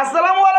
আসসালামু আলাইকুম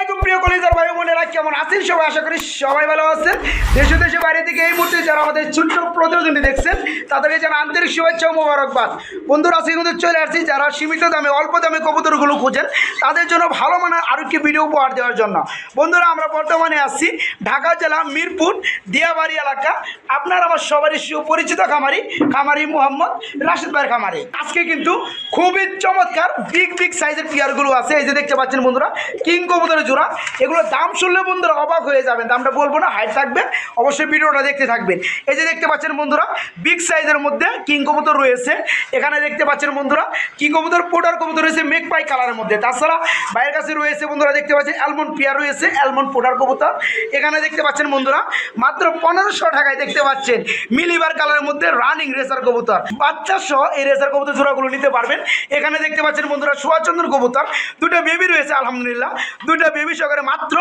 কলিজার ভাই বোনেরা কেমন আছেন? সবাই আশা করি সবাই ভালো আছেন। দেশে দেশে বাইরে থেকে এই মুহূর্তে যারা আমাদের ছোট্ট প্রতিনিধি দেখছেন, তাদেরকে যেন আন্তরিক শুভেচ্ছা ও মোবারকবাদ। বন্ধুরা, আজকে কিন্তু চলে আসছি যারা সীমিত দামে, অল্প দামে কবুতরগুলো খুঁজেন, তাদের জন্য ভালো মানের আরও একটি ভিডিও উপহার দেওয়ার জন্য। বন্ধুরা, আমরা বর্তমানে আসছি ঢাকা জেলা মিরপুর দিয়াবাড়ি এলাকা। আপনার আমার সবারই সুপরিচিত খামারি খামারি মোহাম্মদ রাশিদ ভাইয়ের খামারি। আজকে কিন্তু খুবই চমৎকার বিগ বিগ সাইজের পেয়ারগুলো আছে। এই যে দেখতে পাচ্ছেন বন্ধুরা, কিং কবুতরের জোড়া। এগুলো দাম শুনলে বন্ধুরা অবাক হয়ে যাবেন। দামটা বলব না, হাইট থাকবে। অবশ্যই ভিডিওটা দেখতে থাকবেন। এই যে দেখতে পাচ্ছেন বন্ধুরা, বিগ সাইজের মধ্যে কিং কবুতর রয়েছে। এখানে দেখতে পাচ্ছেন বন্ধুরা, কিং কবুতর পোটার কবুতর রয়েছে মেক পাই কালারের মধ্যে। তাছাড়া বাইরের কাছে রয়েছে বন্ধুরা, দেখতে পাচ্ছেন অ্যালমন্ড পিয়ার রয়েছে, অ্যালমন্ড পোটার কবুতর। এখানে দেখতে পাচ্ছেন বন্ধুরা, মাত্র পনেরোশো টাকায় দেখতে পাচ্ছেন মিলিবার কালারের মধ্যে রানিং রেসার কবুতর। বাচ্চা সহ এই রেসার কবুতর জোড়াগুলো নিতে পারবেন। এখানে দেখতে পাচ্ছেন বন্ধুরা, সুভাষচন্দ্র কবুতর। দুটো বেবি রয়েছে, আলহামদুলিল্লাহ। দুটো বেবি সহকারে মাত্র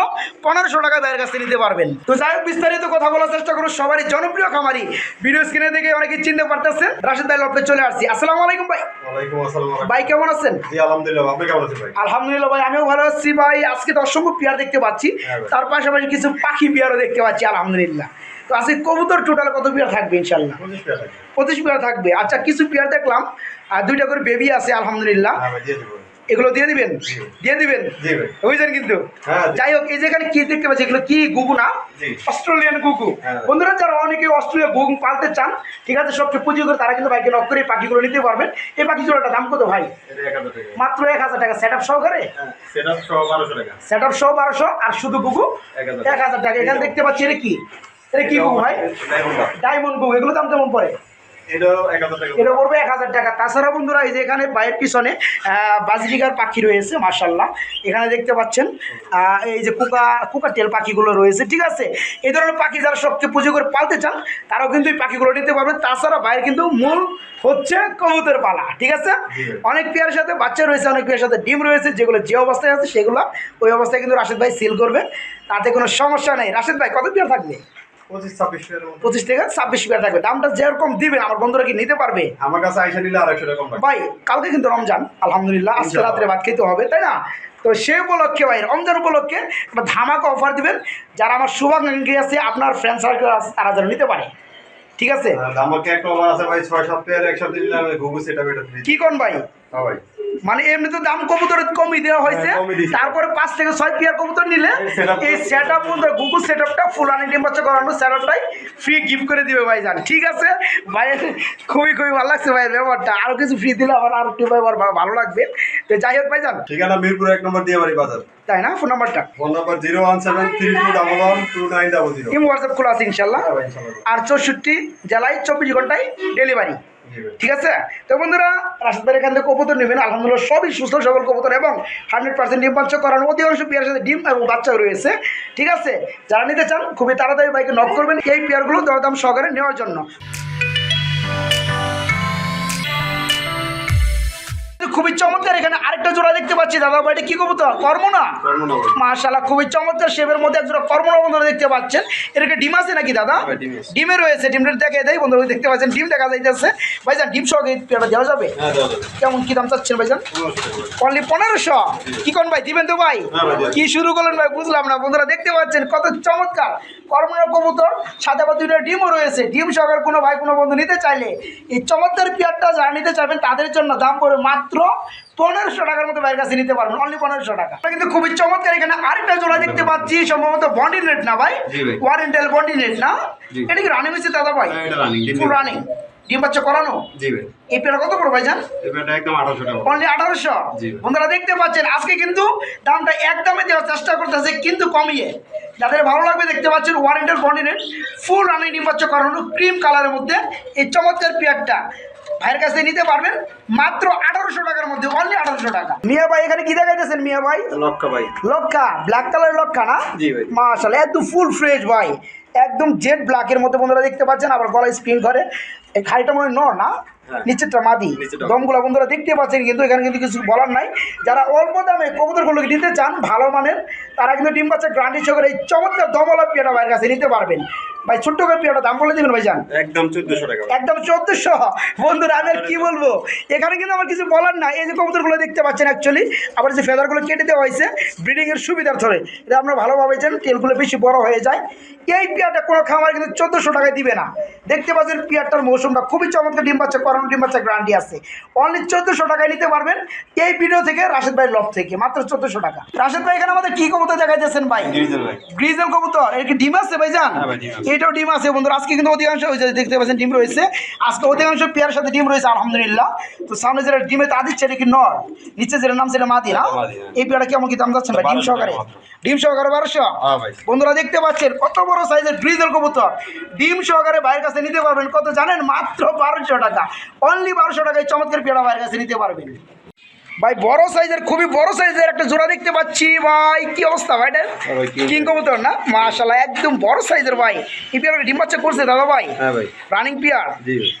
পনেরোশো টাকা বাইরের কাছে নিতে পারবেন। তো যাই হোক বিস্তারিত কথা বলার চেষ্টা করুন সবারই জনপ্রিয় খামারি। ভিডিও স্ক্রিনে দেখে অনেকে চিনতে পারতেছেন। রাশেদ ভাই লপে চলে আসছি। আসসালামু আলাইকুম ভাই। ভাই কেমন আছেন? আলহামদুলিল্লাহ ভাই? আমিও ভালো আছি ভাই। আজকে তো অসংখ্য পেয়ার দেখতে পাচ্ছি। হ্যাঁ তার পাশাপাশি কিছু পাখি পেয়ারও দেখতে পাচ্ছি আলহামদুলিল্লাহ। তো আজকে কবুতর টোটাল কত পেয়ার থাকবে ইনশাল্লাহ পঁচিশ পেয়ার থাকবে। আচ্ছা কিছু পেয়ার দেখলাম। আর দুইটা করে বেবি আছে আলহামদুলিল্লাহ। হ্যাঁ এগুলো দিয়ে দিবেন? দিয়ে দিবেন? বুঝলেন কিন্তু? হ্যাঁ। যাই হোক এই যেখানে কি দেখতে পাচ্ছি এগুলো কি গুগু না? অস্ট্রেলিয়ান গুগু। হ্যাঁ। বন্ধুরা যারা অনেকে অস্ট্রেলিয়া গুগু পালতে চান ঠিক আছে সবচেয়ে পুঁজি করে তারা কিন্তু বাইকে নক করে পাখিগুলো নিতে পারবেন। এই পাখি জোড়াটা দাম কত ভাই? মাত্র এক হাজার টাকা। সেট আপ সহকারে? হ্যাঁ সেট আপ সহ বারোশো আর শুধু গুগু? এক হাজার টাকা। এখানে দেখতে পাচ্ছি এটা কি? এটা কি গুগু ভাই? ডায়মন্ড গুগু। এগুলো দাম কেমন পড়ে? এটা পড়বে এক হাজার টাকা। তাছাড়া বন্ধুরা এই যে এখানে বাইরের পিছনে বাজরিকার পাখি রয়েছে মার্শাল্লাহ এখানে দেখতে পাচ্ছেন এই যে কুকা কুকা তেল পাখিগুলো রয়েছে ঠিক আছে? এই ধরনের পাখি যারা সবকে পুজো করে পালতে চান তারাও কিন্তু এই পাখিগুলো নিতে পারবেন। তাছাড়া বাইরে কিন্তু মূল হচ্ছে কবুতর পালা ঠিক আছে? অনেক পেয়ারের সাথে বাচ্চা রয়েছে অনেক পেয়ারের সাথে ডিম রয়েছে যেগুলো যে অবস্থায় আছে সেগুলো ওই অবস্থায় কিন্তু রাশেদ ভাই সেল করবে। তাতে কোনো সমস্যা নেই। রাশেদ ভাই কত পেয়ার থাকবে? পঁচিশ থেকে ছাব্বিশ পেয়ার থাকবে। দামটা যেরকম দিবেন আমার বন্ধুরা কি নিতে পারবে? আমার কাছে আইসা নিলে আড়াইশো টাকা ভাই কালকে কিন্তু রমজান আলহামদুলিল্লাহ আজকে রাত্রে ভাত খেতে হবে তাই না? তো সে উপলক্ষে ভাই রমজান উপলক্ষে একটা ধামাকা অফার দিবেন। যারা আমার শুভাকাঙ্ক্ষী আছে আপনার ফ্রেন্ড সার্কেল আছে তারা যেন নিতে পারে। ঠিক আছে? আমাকে একটা অফার আছে ভাই ছয় কি কোন ভাই? হ্যাঁ ভাই। মানে এমনিতে দাম কবুতর কমই দেওয়া হয়েছে। হ্যাঁ। তারপরে পাঁচ থেকে ছয় পেয়ার কবুতর নিলে এই সেট আপ গুগল সেট আপটা ফুল আনি বাচ্চা করানো সেট আপটাই ফ্রি গিফট করে দিবে ভাই জান ঠিক আছে? ভাই খুবই খুবই ভালো লাগছে ভাইয়ের ব্যাপারটা। আরও কিছু ফ্রি দিলে আমার আর একটু ব্যাপার ভালো লাগবে। তো যাই হোক ভাই জান ঠিকানা মিরপুর এক নম্বর দিয়ে বাড়ি বাজার। তাই না? ফোন নাম্বারটা phone number zero one seven three two double one two nine double zero WhatsApp খোলা আছে ইনশাল্লাহ। হ্যাঁ ভাই ইনশাল্লাহ। আর চৌষট্টি জেলায় চব্বিশ ঘন্টায় ডেলিভারি ভাই ঠিক আছে? তো বন্ধুরা রাস্তার এখান থেকে কবুতর নেবেন। আলহামদুলিল্লাহ সবই সুস্থ, সবল কবুতর এবং হান্ড্রেড পার্সেন্ট ডিম বাচ্চা করানো অধিকাংশ পেয়ার সাথে ডিম এবং বাচ্চাও রয়েছে। ঠিক আছে? যারা নিতে চান, খুবই তাড়াতাড়ি বাইকে নক করবেন এই পেয়ারগুলো দরদাম সহকারে নেওয়ার জন্য। খুবই চমৎকার এখানে আরেকটা জোড়া দেখতে পাচ্ছি। দাদা ভাই এটা কি কবুতর? কর্ম না কর্ম না ভাই খুবই চমৎকার শেপের মধ্যে একজোড়া কর্মনা বন্ধুরা দেখতে পাচ্ছেন। এটাকে ডিম আছে নাকি দাদা? হ্যাঁ, ডিম রয়েছে ডিমটা দেখে দেয় বন্ধুরা দেখতে পাচ্ছেন ডিম দেখা যাইতেছে। ভাইজান ডিম সহ দেওয়া যাবে? হ্যাঁ দেওয়া যাবে। কেমন কি দাম চাচ্ছেন ভাইজান? অনলি পনেরোশো? কি কোন ভাই দিবেন তো ভাই। কি শুরু করলেন ভাই? বুঝলাম না। বন্ধুরা দেখতে পাচ্ছেন কত চমৎকার। কর্মনা কবুতর সাথে আবার দুইটা ডিমও রয়েছে। ডিম সহকারে কোনো ভাই কোনো বন্ধু নিতে চাইলে এই চমৎকার পেয়ারটা যারা নিতে চাইবেন তাদের জন্য দাম পড়বে মাত্র পনেরোশো টাকার মতো বাইরের কাছে নিতে পারবেন অনলি পনেরোশো টাকা। কিন্তু খুবই চমৎকার এখানে আরেকটা জোড়া দেখতে পাচ্ছি সম্ভবত বন্ডি নেট না ভাই। ওয়ারেন্টাল বন্ডি নেট না? এটা কি রানিং হয়েছে দাদা ভাই? হ্যাঁ, ডিম রানিং ডিম বাচ্চা করানো? এই কত ভাইজান অনলি আঠারোশো। বন্ধুরা দেখতে পাচ্ছেন আজকে কিন্তু দামটা একদমে দেওয়ার চেষ্টা করতেছে কিন্তু কমিয়ে। যাদের ভালো লাগবে দেখতে পাচ্ছেন ফুল রানিং নির্বাচন করানো ক্রিম কালারের মধ্যে এই চমৎকার পেয়ারটা। ভাইয়ের কাছে নিতে পারবেন মাত্র আঠারোশো টাকার মধ্যে অনলি আঠারোশো টাকা। মিয়া ভাই এখানে কি দেখাইতেছেন মিয়া ভাই? লক্কা ভাই। লক্কা ব্ল্যাক কালার লক্কা না? জি ভাই। একদম ফুল ফ্রেশ ভাই। একদম জেড ব্ল্যাকের মতো বন্ধুরা দেখতে পাচ্ছেন আবার গলায় স্ক্রিন করে এই খাড়িটা মনে নর না? হ্যাঁ। নিচেরটা মাদি। দমগুলা বন্ধুরা দেখতে পাচ্ছেন কিন্তু এখানে কিন্তু কিছু বলার নাই। যারা অল্প দামে কবুতরগুলোকে নিতে চান ভালো মানের তারা কিন্তু ডিম বাচ্চা গ্রান্ডি চোখের এই চমৎকার দমলা পিয়াটা ভাইয়ের কাছে নিতে পারবেন। ভাই ছোট্ট করে পিয়াটা দাম বলে দিবেন ভাই যান একদম চোদ্দশো টাকা। একদম চোদ্দশো? বন্ধুরা আমি আর কি বলব? এখানে কিন্তু আমার কিছু বলার না এই যে কবুতরগুলো দেখতে পাচ্ছেন অ্যাকচুয়ালি আবার যে ফেদারগুলো কেটে দেওয়া হয়েছে ব্রিডিংয়ের সুবিধার ধরে এটা আপনারা ভালোভাবে জান তেলগুলো বেশি বড় হয়ে যায়। এই পেয়ারটা কোনো খামার কিন্তু চোদ্দোশো টাকায় দিবে না। দেখতে পাচ্ছেন পেয়ারটার মৌসুমটা খুবই চমৎকার ডিম বাচ্চা করানো ডিম বাচ্চা গ্যারান্টি আছে। অনলি চোদ্দোশো টাকায় নিতে পারবেন এই ভিডিও থেকে রাশেদ ভাই লব থেকে মাত্র চোদ্দোশো টাকা। রাশেদ ভাই এখানে আমাদের কি কবুতর দেখাইতেছেন ভাই? গ্রিজেল ভাই। গ্রিজেল কবুতর এর কি ডিম আছে ভাই জান হ্যাঁ ভাই, আছে। এটাও ডিম আছে বন্ধুরা আজকে কিন্তু অধিকাংশ ওই যে দেখতে পাচ্ছেন ডিম রয়েছে। আজকে অধিকাংশ পেয়ার সাথে ডিম রয়েছে আলহামদুলিল্লাহ। তো সামনে যেটা ডিমে তা দিচ্ছে এটা কি নর? নিচে যেটা নাম সেটা মাদি না? এটা মাদি, হ্যাঁ। এই পেয়ারটা কেমন কি দাম যাচ্ছে ভাই? ডিম সহকারে? ডিম সহকারে বারোশো? হ্যাঁ ভাই। বন্ধুরা দেখতে পাচ্ছেন কত বড় সাইজের গ্রিজেল কবুতর। ডিম সহকারে ভাইয়ের কাছে নিতে পারবেন কত জানেন মাত্র বারোশো টাকা। অনলি বারোশো টাকায় চমৎকার পেয়ারা ভাইয়ের কাছে নিতে পারবেন। ভাই বড় সাইজের খুবই বড় সাইজের একটা জোড়া দেখতে পাচ্ছি। ভাই কি অবস্থা ভাই এটা? হ্যাঁ কিং কবুতর না? মাশাল্লাহ একদম বড় সাইজের ভাই। এই পেয়ারা ডিম বাচ্চা করছে দাদা ভাই? হ্যাঁ রানিং পেয়ার?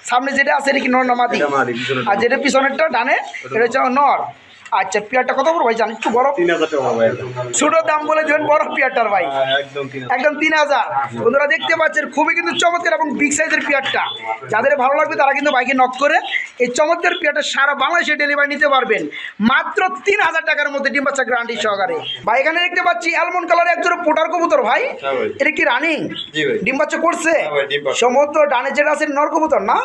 সামনে যেটা আছে এটা কি নর না মাদি? আর যেটা পিছনেরটা ডানে এটা হচ্ছে নর। আচ্ছা পেয়ারটা কত বড় ভাই? জান একটু বড়। ছোট দাম বলে দেবেন বড় পেয়ারটার ভাই। হ্যাঁ, একদম তিন হাজার। বন্ধুরা দেখতে পাচ্ছেন খুবই কিন্তু চমৎকার এবং বিগ সাইজের পেয়ারটা। যাদের ভালো লাগবে তারা কিন্তু বাইকে নক করে এই চমৎকার পেয়ারটা সারা বাংলাদেশে ডেলিভারি নিতে পারবেন। মাত্র তিন হাজার টাকার মধ্যে ডিম বাচ্চা গ্রান্টি সহকারে। ভাই এখানে দেখতে পাচ্ছি অ্যালমন্ড কালার একজোড়া পোটার কবুতর ভাই। হ্যাঁ। এটা কি রানিং ডিম বাচ্চা করছে? হ্যাঁ সমস্ত ডানে যেটা আছে নর কবুতর না?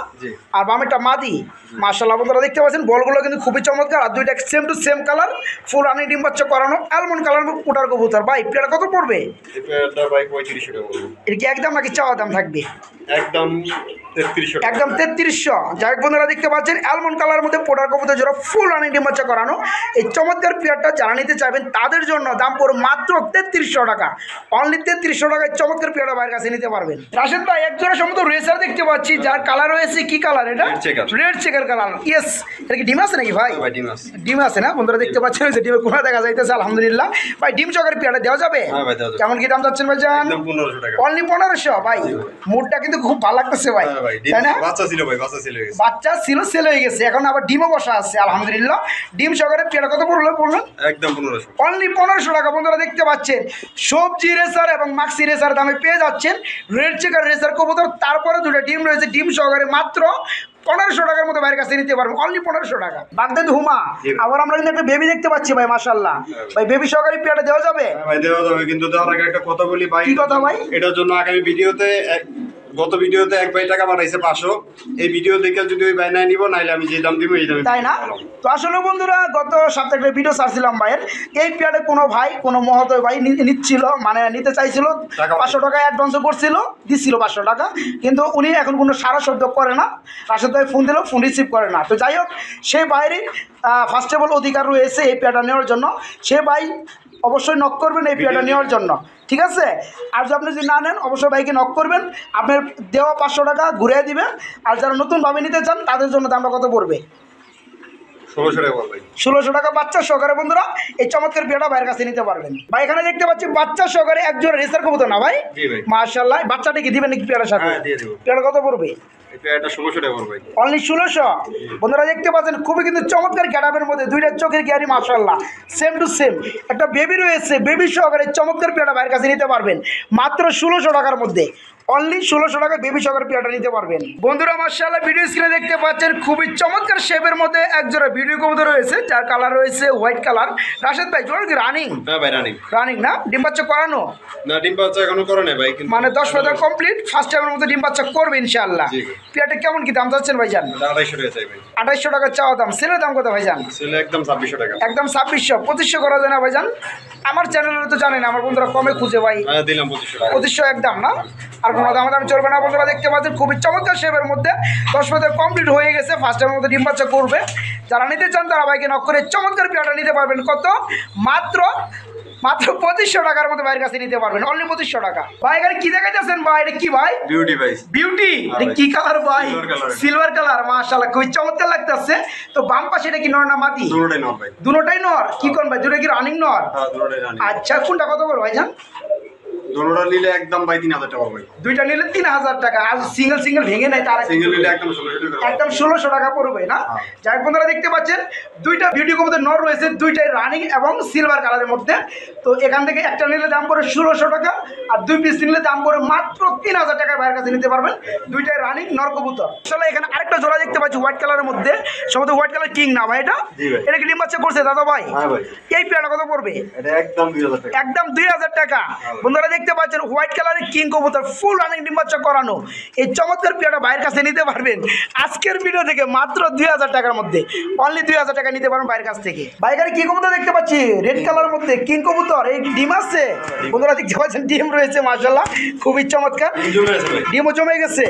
আর বামেরটা মাদি। মার্শাল্লাহ বন্ধুরা দেখতে পাচ্ছেন বলগুলো কিন্তু খুবই চমৎকার। আর দুইটা same to same colour full running ডিম বাচ্চা করানো অ্যালমন্ড কালার পোটার কবুতর। ভাই পেয়ারটা কত পড়বে। এটা কি একদম নাকি চাওয়া দাম থাকবে? একদম একদম তেত্রিশশো। যাই বন্ধুরা দেখতে পাচ্ছেন অ্যালমন্ড কালার মধ্যে পোটার কবুতর যারা ফুল রানিং ডিম বাচ্চা করানো। এই চমৎকার পেয়ারটা যারা নিতে চাইবেন তাদের জন্য দাম পড়বে মাত্র তেত্রিশশো টাকা। অনলি তেত্রিশশো টাকায় চমৎকার পেয়ারটা বাইরের কাছে নিতে পারবেন। রাশেদ ভাই এক জোড়া সমস্ত রেসার দেখতে পাচ্ছি যার কালার রয়েছে কি কালার এটা? রেড চেকার কালার ইয়েস এটা কি ডিম আছে নাকি ভাই? ভাই ডিম আছে। না? বন্ধুরা দেখতে পাচ্ছেন যে ডিমের কোনা দেখা যাইতেছে আলহামদুলিল্লাহ। ভাই ডিম চকের পেয়ারটা দেওয়া যাবে? ভাই, দেওয়া যাবে। কেমন কি দাম যাচ্ছেন ভাই জান? একদম পনেরোশো টাকা। অনলি পনেরোশো ভাই। মুডটা কিন্তু খুব ভালো লাগতেছে ভাই। ভাই ডিম তাই না? বাচ্চা ছিল ভাই বাচ্চা ছিল বাচ্চা ছিল সেল হয়ে গেছে। এখন আবার ডিমও বসা আছে আলহামদুলিল্লাহ। ডিম সহকারে পেয়ারা কত পড়ল বললেন একদম পনেরোশো। অনলি পনেরোশো টাকা বন্ধুরা দেখতে পাচ্ছেন। সবজি রেসার এবং মাক্সি রেসার দামে পেয়ে যাচ্ছেন। রেড চেকার রেসার কবুতর তারপরে দুটো ডিম রয়েছে। ডিম সহকারে মাত্র পনেরোশো টাকার মতো বাইরের কাছে নিতে পারব। অনলি পনেরোশো টাকা। বাগদাদ হুমা আবার আমরা কিন্তু একটা বেবি দেখতে পাচ্ছি ভাই মাসাল্লাহ। ভাই। বেবি সহকারী পেয়াটা দেওয়া যাবে? হ্যাঁ ভাই দেওয়া যাবে কিন্তু দেওয়ার আগে একটা কথা বলি ভাই। কি কথা ভাই? এটার জন্য আগামী ভিডিওতে গত ভিডিওতে এক ভাই টাকা পাঠাইছে পাঁচশো। এই ভিডিও দেখে যদি ওই ভাই নাই নিব নাইলে আমি যে দাম দিব এই দামে তাই না? তো আসলে বন্ধুরা গত সপ্তাহে একটা ভিডিও ছাড়ছিলাম ভাইয়ের। এই পেয়ারে কোনো ভাই কোনো মহোদয় ভাই নিচ্ছিল মানে নিতে চাইছিল। পাঁচশো টাকা অ্যাডভান্সও করছিল দিচ্ছিল পাঁচশো টাকা। কিন্তু উনি এখন কোনো সারা শব্দ করে না। রাশেদ ভাই ফোন দিলেও ফোন রিসিভ করে না। তো যাই হোক সেই ভাইয়েরই ফার্স্ট অফ অল অধিকার রয়েছে এই পেয়ারটা নেওয়ার জন্য। সে ভাই অবশ্যই নক করবেন এই পেয়ারটা নেওয়ার জন্য। ঠিক আছে? আর যদি আপনি যদি না নেন অবশ্যই ভাইকে নক করবেন। আপনার দেওয়া পাঁচশো টাকা ঘুরিয়ে দিবেন। আর যারা নতুনভাবে নিতে চান তাদের জন্য দামটা কত পড়বে? ষোলোশো টাকা বাচ্চা সহকারে বন্ধুরা এই চমৎকার বিয়েটা বাইরের কাছে নিতে পারবেন। ভাই এখানে দেখতে পাচ্ছি বাচ্চা সহকারে একজন রেসার কবুতর না ভাই। মার্শাল্লাহ বাচ্চাটা কি দিবেন নাকি পেয়ারার সাথে? হ্যাঁ। পেয়ারা কত পড়বে? টাকা অনলি ষোলোশো? বন্ধুরা দেখতে পাচ্ছেন খুবই কিন্তু চমৎকার গ্যাডাপের মধ্যে দুইটা চোখের গ্যারি সেম টু সেম একটা বেবি রয়েছে বেবি সহকারে চমৎকার পেয়ারা কাছে নিতে পারবেন। মাত্র ষোলোশো টাকার মধ্যে। অনলি ষোলোশো টাকায় বেবি সহকারে পেয়ারটা নিতে পারবেন। বন্ধুরা মার্শাল্লাহ ভিডিও স্ক্রিনে দেখতে পাচ্ছেন খুবই চমৎকার শেপের মধ্যে একজোড়া ভিডিও কবুতর রয়েছে যার কালার রয়েছে হোয়াইট কালার রাশেদ ভাই কি রানিং হ্যাঁ ভাই রানিং রানিং না? ডিম বাচ্চা করানো? না ডিম বাচ্চা এখনও ভাই মানে দশ পাতা কমপ্লিট ফার্স্ট টাইমের মধ্যে ডিম বাচ্চা করবে ইনশাআল্লাহ। জি। পেয়ারটা কেমন কি দাম চাচ্ছেন ভাই। আঠাইশশো টাকা চাওয়া দাম। সেলের দাম কত ভাইজান? ছেলে একদম ছাব্বিশশো টাকা। একদম ছাব্বিশশো। পঁচিশশো করা যায় না ভাইজান। আমার চ্যানেলে তো জানেন আমার বন্ধুরা কমে খুঁজে ভাই। হ্যাঁ দিলাম পঁচিশশো একদম না? আর কোনো দাম দাম চলবে না। বন্ধুরা দেখতে পাচ্ছেন খুবই চমৎকার শেপের মধ্যে দশ পাতা কমপ্লিট হয়ে গেছে। ফার্স্ট টাইমের মধ্যে ডিম বাচ্চা করবে। যারা নিতে চান তারা ভাইকে নক করে চমৎকার পেয়ারটা নিতে পারবেন। কত? মাত্র মাত্র পঁচিশশো টাকার মতো ভাইয়ের কাছে নিতে পারবেন অনলি পঁচিশশো টাকা। ভাই এখানে কি দেখাইতেছেন ভাই? এটা কি ভাই? বিউটি ভাই। বিউটি এটা কি কালার ভাই? সিলভার কালার মাশাআল্লাহ খুবই চমৎকার লাগতেছে। তো বাম পাশে এটা কি নর না মাদি? দুটোটাই নর ভাই। দুটোটাই নর? কি কোন ভাই? দুটো কি রানিং নর? হ্যাঁ আচ্ছা কোনটা কত বড় ভাইজান দোনোটা নিলে একদম ভাই তিন হাজার টাকা ভাই দুইটা নিলে তিন হাজার টাকা। আর সিঙ্গেল সিঙ্গেল ভেঙে নেয় তার সিঙ্গেল নিলে একদম একদম ষোলোশো টাকা পড়বে না? হ্যাঁ। যাই বন্ধুরা দেখতে পাচ্ছেন দুইটা বিউটি কবুতর নর রয়েছে দুইটাই রানিং এবং সিলভার কালারের মধ্যে। তো এখান থেকে একটা নিলে দাম পড়ে ষোলোশো টাকা আর দুই পিস নিলে দাম পড়ে মাত্র তিন হাজার টাকার বাইরের কাছে নিতে পারবেন। দুইটাই রানিং নর কবুতর। আসলে এখানে আরেকটা জোড়া দেখতে পাচ্ছি হোয়াইট কালারের মধ্যে। সম্ভবত হোয়াইট কালার কিং না ভাই এটা? এটা কি ডিম বাচ্চা করছে দাদা ভাই? হ্যাঁ এই পেয়ারটা কত পড়বে? একদম দুই হাজার টাকা। টাকা। বন্ধুরা দেখতে পাচ্ছেন হোয়াইট কালারের কিং কবুতর ফুল রানিং ডিম বাচ্চা করানো। এই চমৎকার পিয়াটা বাইরের কাছে নিতে পারবেন। আজকের ভিডিও থেকে মাত্র দুই হাজার টাকার মধ্যে। অনলি দুই হাজার টাকা নিতে পারবেন বাইরের কাছ থেকে। বাইকারে কি কবুতর দেখতে পাচ্ছি। রেড কালারের মধ্যে কিং কবুতর এই ডিম আছে? বন্ধুরা দেখতে পাচ্ছেন ডিম রয়েছে মার্শাল্লাহ খুবই চমৎকার। ডিমও জমে গেছে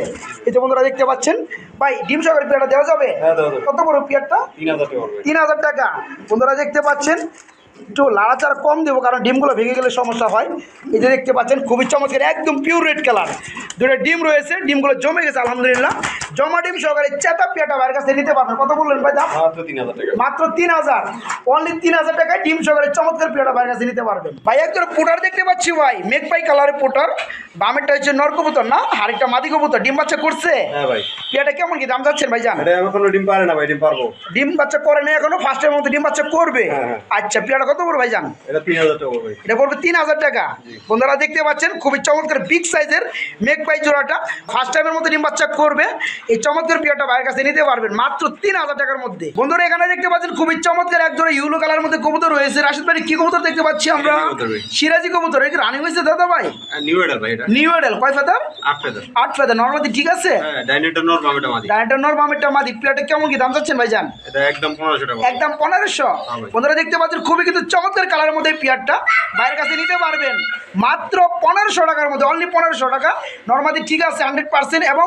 এই যে বন্ধুরা দেখতে পাচ্ছেন। ভাই ডিম সহকারে পিয়াটা দেওয়া যাবে? হ্যাঁ, দেওয়া যাবে। কত বড় পিয়ারটা? তিন হাজার টাকা। বন্ধুরা দেখতে পাচ্ছেন একটু লাড়াচাড়া কম দেবো কারণ ডিমগুলো ভেঙে গেলে সমস্যা হয়। এই যে দেখতে পাচ্ছেন খুবই চমৎকার একদম পিওর রেড কালার দুটো ডিম রয়েছে ডিমগুলো জমে গেছে আলহামদুলিল্লাহ। জমা ডিম সহকারে চেতা পিয়াটা বাইরের কাছে নিতে পারবেন। কত বললেন ভাই দাম? মাত্র তিন হাজার অনলি তিন হাজার। টাকায় ডিম সহকারে চমৎকার পিয়াটা বাইরের কাছে নিতে পারবেন। ভাই একজন পোটার দেখতে পাচ্ছি ভাই মেঘ পাই কালারের পোটার। বামেরটা হচ্ছে নর কবুতর না আরেকটা মাদি কবুতর। ডিম বাচ্চা করছে? হ্যাঁ ভাই। পিয়াটা কেমন কি দাম যাচ্ছেন ভাই জান? এখনও ডিম পারে না ভাই ডিম পারব। ডিম বাচ্চা করে না এখনও ফার্স্টের মধ্যে ডিম বাচ্চা করবে। আচ্ছা হ্যাঁ। পিয়াটা কত এটা তিন হাজার টাকা ভাই। এটা পড়বে তিন হাজার টাকা। বন্ধুরা দেখতে পাচ্ছেন খুবই চমৎকার বিগ সাইজের মেঘ পাই জোড়াটা। ফার্স্ট টাইমের মধ্যে ডিম বাচ্চা করবে। এই চমৎকার পিয়াটা বাইরের কাছে নিতে পারবেন মাত্র তিন হাজার টাকার মধ্যে। বন্ধুরা এখানে দেখতে পাচ্ছেন খুবই চমৎকার এক জোড়া ইউলো কালার মধ্যে কবুতর রয়েছে। রাশিদ ভাই কি কবুতর দেখতে পাচ্ছি আমরা? সিরাজি কবুতর এটা রানিং হয়েছে দাদা ভাই? নিউ এডাল ভাই এটা। নিউ এডেল কয় ফেদার আট ফেদার আট ফেদার নর্মালি ঠিক আছে? হ্যাঁ ডাইনেটা নর বামেটা মাদি। ডাইরেক্টর নর বামেরটা মাদি। পিয়াটা কেমন কি দাম চাচ্ছেন ভাই জান এটা একদম টাকা। একদম হ্যাঁ। বন্ধুরা দেখতে পাচ্ছেন খুবই কিন্তু চমৎকার কালারের মধ্যে পিয়ারটা বাইরের কাছে নিতে পারবেন। মাত্র পনেরোশো টাকার মধ্যে অনলি পনেরোশো টাকা। নর্মালি ঠিক আছে হান্ড্রেড পার্সেন্ট এবং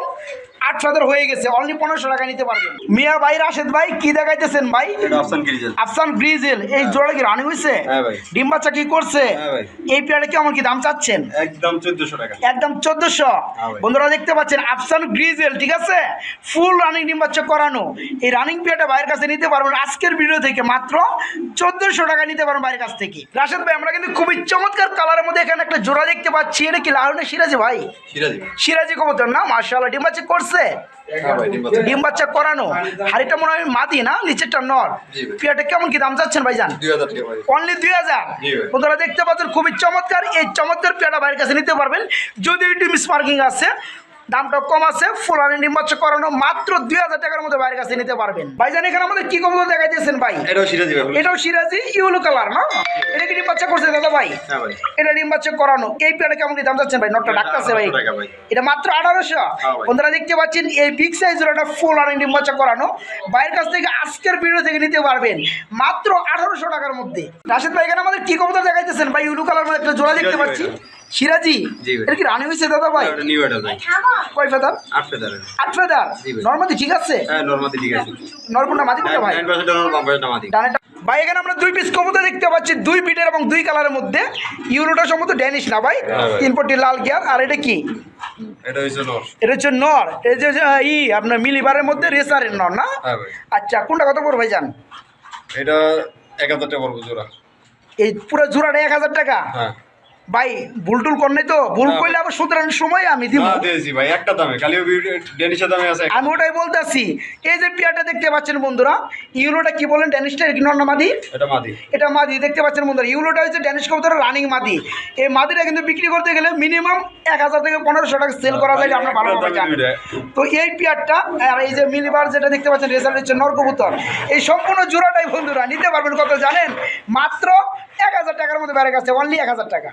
আট ফাদার হয়ে গেছে অনলি পনেরোশো টাকা নিতে পারবেন। মিয়া ভাই রাশেদ ভাই কি দেখাইতেছেন ভাই? এটা অপশন গিরিজেল আফসান ব্রিজেল এই জোড়া কি রানি হয়েছে হ্যাঁ ডিম বাচ্চা কি করছে? হ্যাঁ এই পেয়ারে কেমন কি দাম চাচ্ছেন? একদম চোদ্দশো টাকা। একদম চোদ্দশো। হ্যাঁ বন্ধুরা দেখতে পাচ্ছেন আফসান গ্রিজেল ঠিক আছে? ফুল রানিং ডিম বাচ্চা করানো। এই রানিং পেয়ারটা বাইরের কাছে নিতে পারবেন। আজকের ভিডিও থেকে মাত্র চোদ্দশো টাকা নিতে পারবেন বাইরের কাছ থেকে। রাশেদ ভাই আমরা কিন্তু খুবই চমৎকার কালারের মধ্যে এখানে একটা জোড়া দেখতে পাচ্ছি। এটা কি লাউনে সিরাজি ভাই? সিরাজি। সিরাজি কবুতর না? মার্শাল্লাহ ডিম বাচ্চা করছে। হ্যাঁ ভাই ডিম বাচ্চা। করানো। হাড়িটা মনে হয় মাদি না? নিচেরটা নর। পিয়াটা পেয়ারটা কেমন কি দাম চাচ্ছেন ভাইজান? অনলি দুই হাজার? বন্ধুরা দেখতে পাচ্ছেন খুবই চমৎকার। এই চমৎকার পিয়াটা বাইরের কাছে নিতে পারবেন। যদি একটু মিসমার্কিং আছে দামটা কম আছে ফুল আর করানো মাত্র দুই হাজার টাকার মধ্যে বাইরের কাছে নিতে পারবেন। ভাইজান এখানে আমাদের কি কবুতর ভাই? এটাও সিরাজি ভাই এটাও সিরাজি ইউলো কালার না? এটা কি ডিম বাচ্চা করছে দাদা ভাই? হ্যাঁ এটা ডিম বাচ্চা করানো। এই পেয়ারা কেমন দাম যাচ্ছেন ভাই? নটটা ডাকতেছে ভাই। 1800 টাকা ভাই। এটা মাত্র আঠারোশো? হ্যাঁ বন্ধুরা দেখতে পাচ্ছেন এই বিগ সাইজের একটা ফুল আর ডিম বাচ্চা করানো। বাইরের কাছ থেকে আজকের ভিডিও থেকে নিতে পারবেন। মাত্র আঠারোশো টাকার মধ্যে। রাশেদ ভাই এখানে আমাদের কি কবুতর দেখাইতেছেন? ভাই ইউলু কালার মধ্যে একটা জোড়া দেখতে পাচ্ছি। ভাই। সিরাজি এটা কি রানি হয়েছে দাদা ভাই? নিউ কয় ফেদার? আট ফেদার আট ফেদার? ঠিক আছে? হ্যাঁ নর্মাদি ঠিক আছে। নরকুন্ডা মাদি কোনটা ভাই? ডানেটা ভাই এখানে আমরা দুই পিস কবুতর দেখতে পাচ্ছি দুই বিটের এবং দুই কালারের মধ্যে। ইউরোটা সম্ভবত ড্যানিশ না ভাই? হ্যাঁ ভাই। তিন পট্টি লাল গিয়ার আর এটা কি? এটা হচ্ছে নর। এটা হচ্ছে এই যে ই আপনার মিলিবারের মধ্যে রেসারের নর না? হ্যাঁ আচ্ছা কোনটা কত পড়বে ভাই যান এটা এক হাজার টাকা পড়ব জোড়া। এই পুরো জোড়াটা এক হাজার টাকা? হ্যাঁ। ভাই ভুল টুল কর নাই তো? ভুল। করলে আবার সুতরাং সময় আমি দিব। ভাই একটা দামে। খালি ডেনিশের দামে আছে আমি ওটাই বলতেছি এই যে পিয়াটা দেখতে পাচ্ছেন বন্ধুরা ইউরোটা কি বলেন ড্যানিশটা কি নর না মাদি? এটা মাদি। এটা মাদি দেখতে পাচ্ছেন বন্ধুরা ইউরোটা হচ্ছে ড্যানিশ কবুতরের রানিং মাদি। এই মাদিটা কিন্তু বিক্রি করতে গেলে মিনিমাম এক হাজার থেকে পনেরোশো টাকা সেল করা যায় আপনার ভালোভাবে জানেন তো এই পিয়ারটা আর এই যে মিলিবার যেটা দেখতে পাচ্ছেন রেজাল্ট হচ্ছে নর কবুতর। এই সম্পূর্ণ জোড়াটাই বন্ধুরা নিতে পারবেন কত জানেন? মাত্র এক হাজার টাকার মধ্যে বেড়ে গেছে অনলি এক হাজার টাকা।